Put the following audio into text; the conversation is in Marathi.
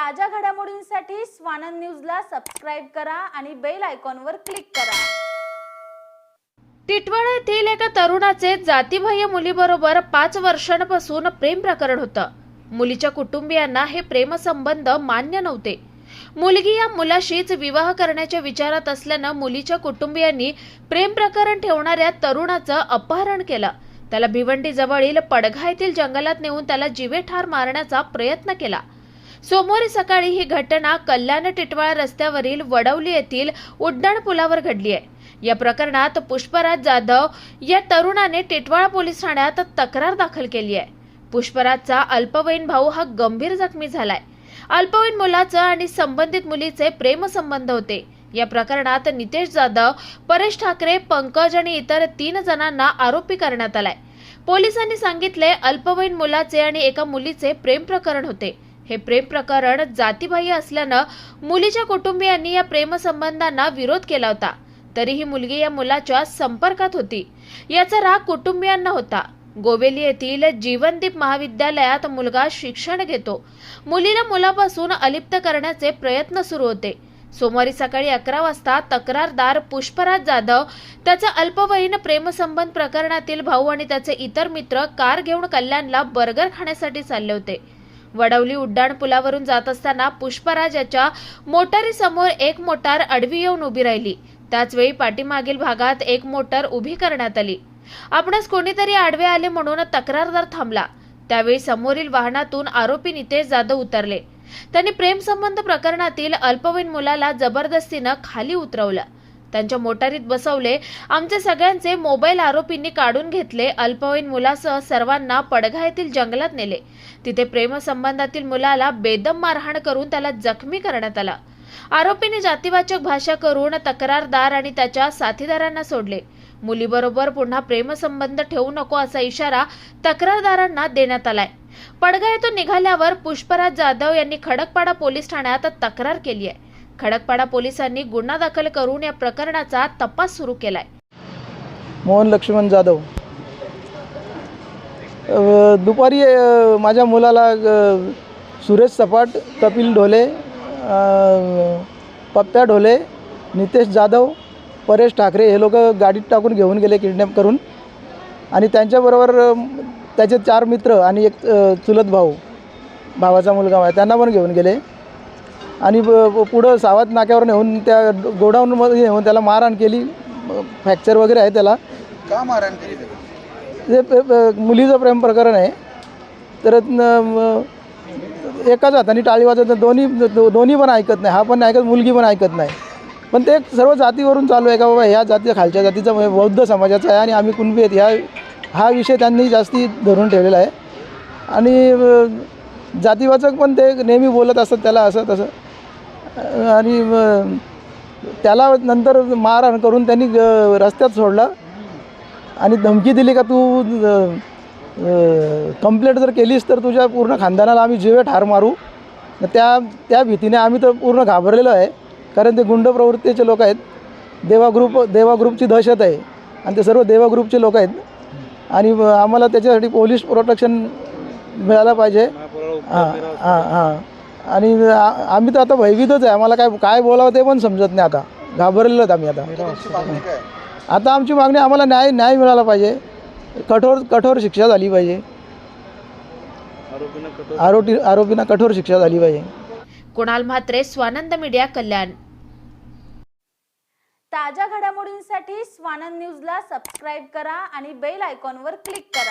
ताज्या घडामोडींसाठी स्वानंद न्यूजला सबस्क्राईब करा आणि बेल आयकॉनवर क्लिक करा. टिटवाळा येथील एका तरुणाचे जातीबाह्य मुलीबरोबर पाच वर्षांपासून प्रेम प्रकरण होतं. मुलीच्या कुटुंबियांना हे प्रेमसंबंध मान्य नव्हते. मुलगी या मुलाशीच विवाह करण्याच्या विचारात असल्यानं मुलीच्या कुटुंबियांनी प्रेम प्रकरण ठेवणाऱ्या तरुणाचं अपहरण केलं. त्याला भिवंडी जवळील पडघा येथील जंगलात नेऊन त्याला जीवे ठार मारण्याचा प्रयत्न केला. सोमवारी सकाळी ही घटना कल्याण टिटवाळा रस्त्यावरील वडवली येथील उड्डाण पुलावर घडली आहे. या प्रकरणात पुष्पराज जाधव या तरुणाने टिटवाळा पोलीस ठाण्यात तक्रार दाखल केली आहे. पुष्पराजचा अल्पवयीन भाऊ हा गंभीर जखमी झालाय. अल्पवयीन मुलाचं आणि संबंधित मुलीचे प्रेमसंबंध होते. या प्रकरणात नितेश जाधव परेश ठाकरे पंकज आणि इतर तीन जणांना आरोपी करण्यात आलाय. पोलिसांनी सांगितले अल्पवयीन मुलाचे आणि एका मुलीचे प्रेम प्रकरण होते. हे प्रेम प्रकरण जातीबाह्य असल्यानं मुलीच्या कुटुंबियांनी या प्रेमसंबंधांना विरोध केला होता. तरीही मुलगी या मुलाच्या संपर्कात होती. याचा राग कुटुंबियांना होता. गोवेली येथील जीवनदीप महाविद्यालयात मुलगा शिक्षण घेतो. मुलीला मुलापासून अलिप्त करण्याचे प्रयत्न सुरू होते. सोमवारी सकाळी अकरा वाजता तक्रारदार पुष्पराज जाधव त्याचा अल्पवयीन प्रेमसंबंध प्रकरणातील भाऊ आणि त्याचे इतर मित्र कार घेऊन कल्याणला बर्गर खाण्यासाठी चालले होते. वडवली उड्डाण पुलावरून जात असताना पुष्पराज याच्या मोटारीसमोर एक मोटार आडवी येऊन उभी राहिली. त्याचवेळी पाठीमागील भागात एक मोटार उभी करण्यात आली. आपणास कोणीतरी आडवे आले म्हणून तक्रारदार थांबला. त्यावेळी समोरील वाहनातून आरोपी नितेश जाधव उतरले. त्यांनी प्रेमसंबंध प्रकरणातील अल्पवयीन मुलाला जबरदस्तीनं खाली उतरवलं. त्यांच्या मोटारीत बसवले. आमचे सगळ्यांचे मोबाईल आरोपींनी काढून घेतले. अल्पवयीन मुलासह सर्वांना पडघा येथील जंगलात नेले. तिथे प्रेमसंबंधातील मुलाला बेदम मारहाण करून त्याला जखमी करण्यात आला. आरोपीने जातीवाचक भाषा करून तक्रारदार आणि त्याच्या साथीदारांना सोडले. मुलीबरोबर पुन्हा प्रेमसंबंध ठेवू नको असा इशारा तक्रारदारांना देण्यात आलाय. पडगा येथून निघाल्यावर पुष्पराज जाधव यांनी खडकपाडा पोलीस ठाण्यात तक्रार केली आहे. खडकपाडा पोलिसांनी गुन्हा दाखल करून या प्रकरणाचा तपास सुरू केलाय. मोहन लक्ष्मण जाधव. दुपारी माझ्या मुलाला सुरेश सपाट कपिल ढोले पप्प्या ढोले नितेश जाधव परेश ठाकरे हे लोक गाडीत टाकून घेऊन गेले किडनॅप करून. आणि त्यांच्याबरोबर त्याचे चार मित्र आणि एक चुलत भाऊ भावाचा मुलगा आहे त्यांना पण घेऊन गेले. आणि पुढं सावत नाक्यावर नेऊन त्या गोडाऊनमध्ये नेऊन त्याला मारहाण केली. फ्रॅक्चर वगैरे आहे त्याला. का मारहाण केली? ते प- प- मुलीचं प्रेम प्रकरण आहे. तर न- एकाच हाताने टाळी वाजत दोन्ही दो- दोन्ही पण ऐकत नाही. हा पण नाही ऐकत मुलगी पण ऐकत नाही. पण ते सर्व जातीवरून चालू आहे का बाबा? ह्या जाती खालच्या जातीचा म्हणजे बौद्ध समाजाचा आहे आणि आम्ही कुणबी आहेत. ह्या हा विषय त्यांनी जास्ती धरून ठेवलेला आहे. आणि अं, जातीवाचक पण ते नेहमी बोलत असतात त्याला असं तसं. आणि त्याला नंतर मारहाण करून त्यांनी ग- रस्त्यात सोडलं. आणि धमकी दिली का तू कंप्लेंट जर केलीस तर तुझ्या पूर्ण खानदानाला आम्ही जीवे ठार मारू. त्या त्या भीतीने आम्ही तर पूर्ण घाबरलेलो आहे. कारण ते गुंड प्रवृत्तीचे लोक आहेत. देवा ग्रुप देवा ग्रुपची दहशत आहे. आणि ते सर्व देवा ग्रुपचे लोक आहेत. आणि आम्हाला त्याच्यासाठी पोलीस प्रोटेक्शन मिळालं पाहिजे. हां हां हां. आणि आम्ही तर आता भयभीतच आहे. आम्हाला काय काय बोलावं ते पण समजत नाही आता. घाबरलेलो आहेत आम्ही आता. आता आमची मागणी आम्हाला न्याय न्याय मिळाला पाहिजे. कठोर कठोर शिक्षा झाली पाहिजे. आरोपी आरोपींना कठोर शिक्षा झाली पाहिजे. कुणाल म्हात्रे स्वानंद मीडिया कल्याण. ताज्या घडामोडींसाठी स्वानंद न्यूजला सबस्क्राईब करा आणि बेल आयकॉनवर क्लिक करा.